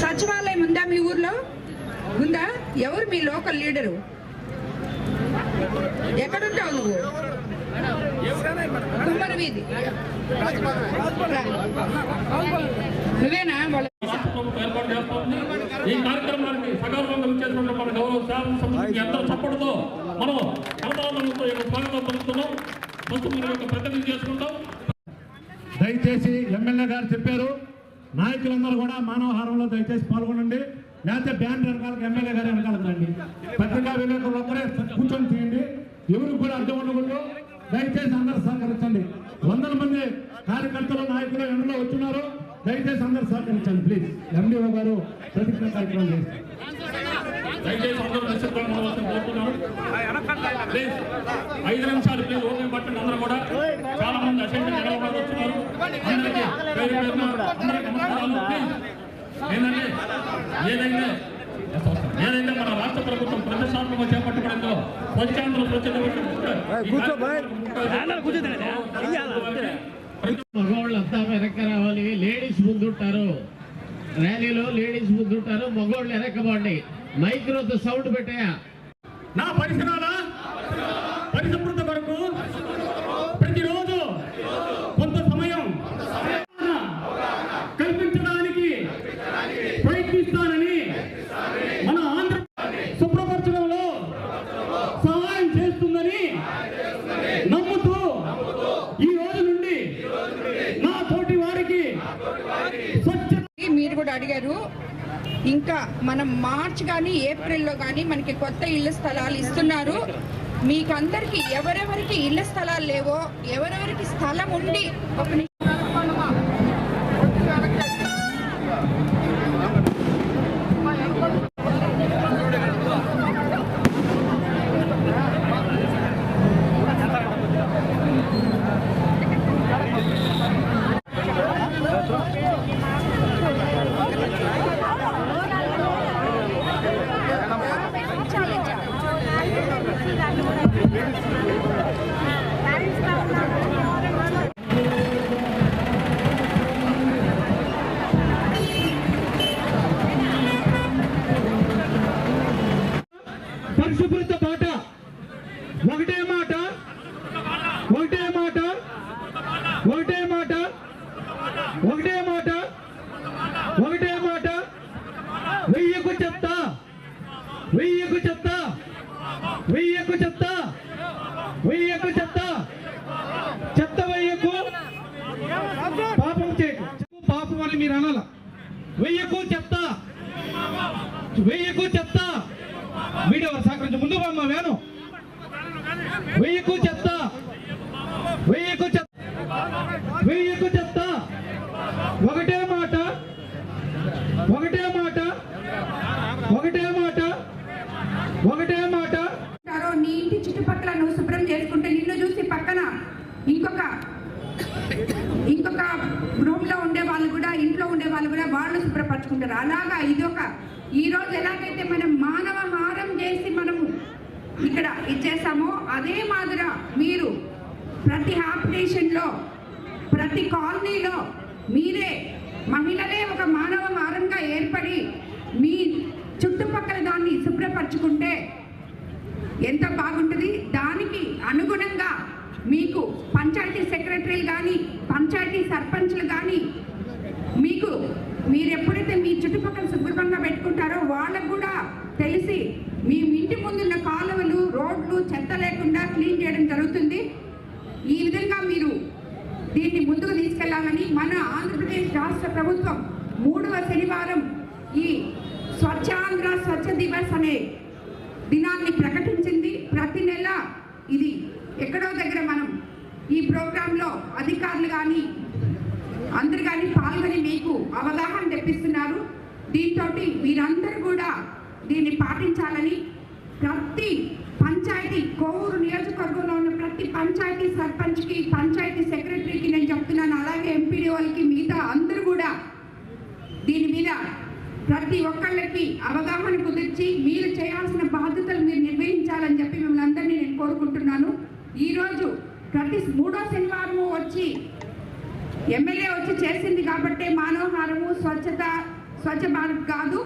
సచివాలయం ఉందా మీ ఊర్లో? ఉందా? ఎవరు మీ లోకల్ లీడరు? ఎక్కడుంటావు నువ్వు? కుమ్మర వీధి నువ్వేనా? వాళ్ళ ప్రభుత్వం ఏర్పాటు చేస్తోంది ఈ కార్యక్రమానికి సకాలంలో ఇచ్చేటువంటి మన గౌరవ శాసన సమితికి అందరూ చప్పటితో మనం కలదానంతో యొక్క స్వాగతం పలుకుతున్నాం ఫస్ట్ మన యొక్క ప్రతినిధి చేసుకుంటాం. దయచేసి ఎమ్మెల్యే గారు చెప్పారు. నాయకులందరూ కూడా మానవహారంలో దయచేసి పాల్గొనండి. లేకపోతే బ్యాండ్ వెనకాలకు ఎమ్మెల్యే గారు వెనకాలకు రండి. పత్రికా విలేకరులు ఒక్కరే కూర్చొని చేయండి ఎవరికి కూడా అడ్డం ఉండకూడదు. దయచేసి అందరు సహకరించండి. వందల మంది కార్యకర్తలు నాయకులు ఎండలో వచ్చున్నారు. దయచేసి అందరు సహకరించండి ప్లీజ్. ఎండిఓ గారు ప్రతిజ్ఞ కార్యక్రమం చేస్తారు. దయచేసి అందరూ నిశ్శబ్దంగా ఉండవలసింది కోరుతున్నాను ప్లీజ్ ఐదు నిమిషాలు ప్లీజ్ ఓపిక పట్టండి అందరూ కూడా. చాలా మంది అసెంబ్లీ నిలబడి వచ్చినారు అందరికీ పేరు పేరున అందరికీ నమస్కారాలు. ప్లీజ్ ఏంటంటే ఏదైతే ఏదైతే మన రాష్ట్ర ప్రభుత్వం ప్రతిష్టాత్మకంగా చేపట్టబడిందో స్వచ్ఛాంధ్ర మగవాళ్ళంతా వెనక్కి రావాలి. లేడీస్ ముందుంటారు. ర్యాలీలో లేడీస్ ముందుంటారు. మగవాళ్ళు వెనకబండి మైక్రోతో సౌండ్ పెట్టాయా? నా పరిసరాల? పరిశుభ్రత కొరకు ప్రతిరోజు కొంత సమయం కల్పించడానికి ప్రయత్నిస్తానని మన ఆంధ్ర శుభ్రపరచడంలో సహాయం చేస్తుందని నమ్ము ఈ రోజు నుండి నా తోటి వారికి స్వచ్ఛ మీరు కూడా అడిగారు ఇంకా మనం మార్చ్ కానీ ఏప్రిల్లో కానీ మనకి కొత్త ఇళ్ళ స్థలాలు ఇస్తున్నారు. మీకందరికీ ఎవరెవరికి ఇళ్ళ స్థలాలు లేవో ఎవరెవరికి స్థలం ఉండి ఒక పరిశుభ్రత బాట ఒకటే మాట. ఒకటే మాట. ఒకటే మాట. ఒకటే మాట. ఒకటే మాట. వెయ్యకు చెప్తా. వెయ్యకు చెప్తా. వెయ్యకు చెత్త. వెయ్యకు చెత్త. చెత్త వెయ్యకు. పాపం చేయకు. పాపం అని మీరు అనాల. వెయ్యకు చెత్త. వెయ్యకు చెత్త. వీడియో సహకరించి ముందు బామ్మ వేను వెయ్యకు చెప్తా వెయ్యకు చెప్తా ఒకటే మాట ఒకటే మాట ఒకటే మాట ఒకటే మాట ఉంటారో నీ ఇంటి చుట్టుపక్కల నువ్వు శుభ్రం చేసుకుంటే నిన్ను చూసి పక్కన ఇంకొక ఇంకొక రూమ్లో ఉండే వాళ్ళు కూడా ఇంట్లో ఉండే వాళ్ళు కూడా వాళ్ళు చేసుకుంటారు. అలాగా ఇదొక ఒక ఈరోజు ఎలాగైతే మనం మానవ హారం చేసి మనము ఇక్కడ ఇచ్చేసామో అదే మాదిర మీరు ప్రతి ఆపరేషన్లో ప్రతి కాలనీలో మీరే మహిళలే ఒక మానవ హారంగా ఏర్పడి మీ చుట్టుపక్కల దాన్ని శుభ్రపరచుకుంటే ఎంత బాగుంటుంది? దానికి అనుగుణంగా మీకు పంచాయతీ సెక్రటరీలు కానీ పంచాయతీ సర్పంచ్లు కానీ మీరు ఎప్పుడైతే మీ చుట్టుపక్కల శుభ్రంగా పెట్టుకుంటారో వాళ్ళకు కూడా తెలిసి మీ ఇంటి ముందున్న కాలువలు రోడ్లు చెత్త లేకుండా క్లీన్ చేయడం జరుగుతుంది. ఈ విధంగా మీరు దీన్ని ముందుకు తీసుకెళ్ళాలని మన ఆంధ్రప్రదేశ్ రాష్ట్ర ప్రభుత్వం మూడవ శనివారం ఈ స్వచ్ఛాంధ్ర స్వచ్ఛ దివస్ అనే దినాన్ని ప్రకటించింది. ప్రతి నెల ఇది ఎక్కడో దగ్గర మనం ఈ ప్రోగ్రాంలో అధికారులు కానీ అందరు కానీ పాల్గొని మీకు అవగాహన తెప్పిస్తున్నారు దీంతో మీరందరూ కూడా దీన్ని పాటించాలని ప్రతి పంచాయతీ కోవూరు నియోజకవర్గంలో ఉన్న ప్రతి పంచాయతీ సర్పంచ్కి పంచాయతీ సెక్రటరీకి నేను చెప్తున్నాను. అలాగే ఎంపీడీ వాళ్ళకి మిగతా అందరూ కూడా దీని మీద ప్రతి ఒక్కళ్ళకి అవగాహన కుదిర్చి మీరు చేయాల్సిన బాధ్యతలు మీరు నిర్వహించాలని చెప్పి మిమ్మల్ని అందరినీ నేను కోరుకుంటున్నాను. ఈరోజు ప్రతి మూడో శనివారము వచ్చి ఎమ్మెల్యే వచ్చి చేసింది కాబట్టే మానవహారము స్వచ్ఛత స్వచ్ఛ భారత్ కాదు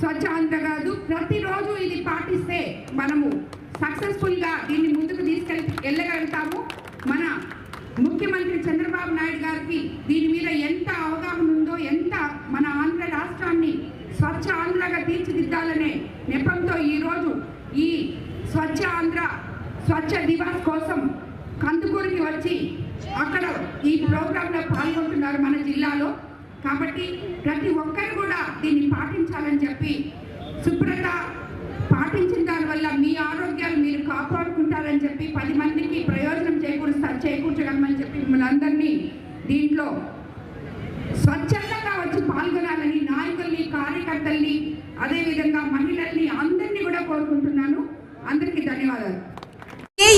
స్వచ్ఛ ఆంధ్ర కాదు. ప్రతిరోజు ఇది పాటిస్తే మనము సక్సెస్ఫుల్గా దీన్ని ముందుకు తీసుకెళ్ళి వెళ్ళగలుగుతాము. మన ముఖ్యమంత్రి చంద్రబాబు నాయుడు గారికి దీని మీద ఎంత అవగాహన ఉందో ఎంత మన ఆంధ్ర రాష్ట్రాన్ని స్వచ్ఛ ఆంధ్రగా తీర్చిదిద్దాలనే నెపంతో ఈరోజు ఈ స్వచ్ఛ ఆంధ్ర స్వచ్ఛ దివాస్ కోసం కందుకూరికి వచ్చి అక్కడ ఈ ప్రోగ్రాంలో పాల్గొంటున్నారు మన జిల్లాలో. కాబట్టి ప్రతి ఒక్కరు కూడా దీన్ని పాటించాలని చెప్పి శుభ్రత పాటించిన దానివల్ల మీ ఆరోగ్యాలు మీరు కాపాడుకుంటారని చెప్పి పది మందికి ప్రయోజనం చేకూరుస్తా చేకూర్చగలమని చెప్పి మిమ్మల్ని అందరినీ దీంట్లో స్వచ్ఛందంగా వచ్చి పాల్గొనాలని నాయకుల్ని కార్యకర్తల్ని అదేవిధంగా మహిళల్ని అందరినీ కూడా కోరుకుంటున్నాను. అందరికీ ధన్యవాదాలు.